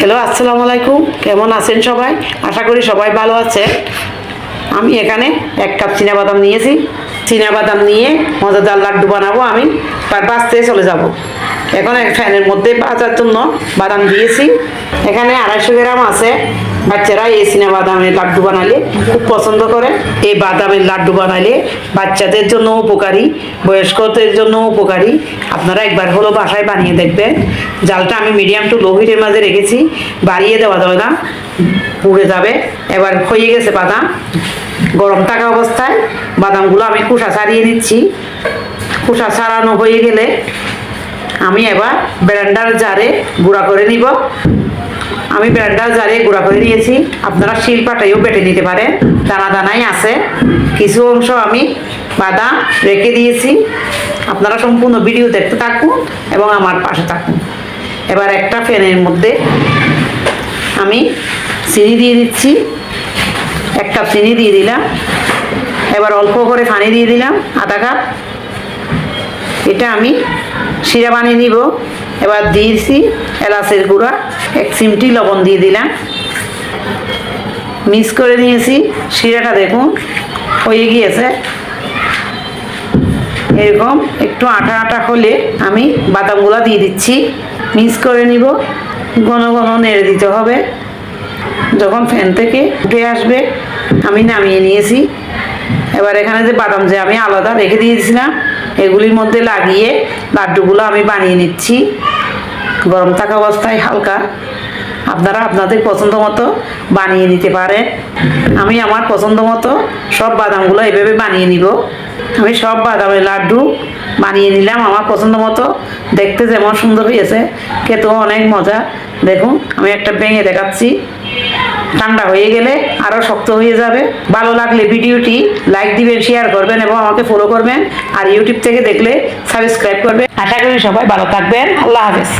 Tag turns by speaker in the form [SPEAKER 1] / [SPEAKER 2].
[SPEAKER 1] Hello আসসালামু আলাইকুম। কেমন আছেন সবাই? আশা করি সবাই ভালো আছে আমি এখানে এক কাপ বাদাম নিয়েছি। বাদাম নিয়ে মজাদার লাড্ডু বানাবো আমি বাঁচতে চলে যাব। এখন এক ফ্যানের মধ্যে বাজার জন্য বাদাম দিয়েছি। এখানে আড়াইশো গ্রাম আছে। বাচ্চারা এই বাদামের লাড্ডু বানালে খুব পছন্দ করে। এই বাদামের লাড্ডু বানালে বাচ্চাদের জন্য উপকারী, বয়স্কদের জন্য উপকারী। আপনারা একবার হলো বাসায় বানিয়ে দেখবেন। জালটা আমি মিডিয়াম টু লো হিটের মাঝে রেখেছি। বাড়িয়ে দেওয়া যাবে না, পুড়ে যাবে। এবার হয়ে গেছে বাদাম। গরম থাকা অবস্থায় বাদামগুলো আমি কুসা ছাড়িয়ে নিচ্ছি। কুসা ছাড়ানো হয়ে গেলে আমি এবার ব্র্যান্ডার জারে গুঁড়া করে নিব। আমি ব্র্যান্ডার জারে গুঁড়া করে নিয়েছি। আপনারা শিলপাটাইও বেটে নিতে পারেন। দানা দানাই আছে। কিছু অংশ আমি বাদাম রেখে দিয়েছি। আপনারা সম্পূর্ণ ভিডিও দেখতে থাকুন এবং আমার পাশে থাকুন। এবার একটা ফ্যানের মধ্যে আমি চিনি দিয়ে দিচ্ছি। এক কাপ চিনি দিয়ে দিলাম। এবার অল্প করে পানি দিয়ে দিলাম, আধা কাপ। এটা আমি শিরা বানিয়ে নিব। এবার দিয়েছি এলাচের গুঁড়া, এক চিমটি লবণ দিয়ে দিলাম। মিক্স করে নিয়েছি, শিরাটা দেখুন, হয়ে গিয়েছে। এরকম একটু আটা আটা হলে আমি বাদামগুলা দিয়ে দিচ্ছি। মিক্স করে নিব, ঘন ঘন নেড়ে দিতে হবে। যখন ফ্যান থেকে উঠে আসবে, আমি নামিয়ে নিয়েছি। এবার এখানে যে বাদাম যে আমি আলাদা রেখে দিয়েছিলাম, এগুলির মধ্যে লাগিয়ে লাড্ডুগুলো আমি বানিয়ে নিচ্ছি। গরম থাকা অবস্থায় হালকা। আপনারা আপনাদের পছন্দ মতো বানিয়ে নিতে পারেন। আমি আমার পছন্দ মতো সব বাদামগুলো এভাবে বানিয়ে নিব। আমি সব বাদামের লাড্ডু বানিয়ে নিলাম। আমার পছন্দ মতো দেখতে যেমন সুন্দর হয়েছে, খেতেও অনেক মজা। দেখুন, আমি একটা ভেঙে দেখাচ্ছি। ঠান্ডা হয়ে গেলে আরও শক্ত হয়ে যাবে। ভালো লাগলে ভিডিওটি লাইক দিবেন শেয়ার করবেন এবং আমাকে ফলো করবেন। আর ইউটিউব থেকে দেখলে সাবস্ক্রাইব করবেন। আশা করি সবাই ভালো থাকবেন। আল্লাহ হাফেজ।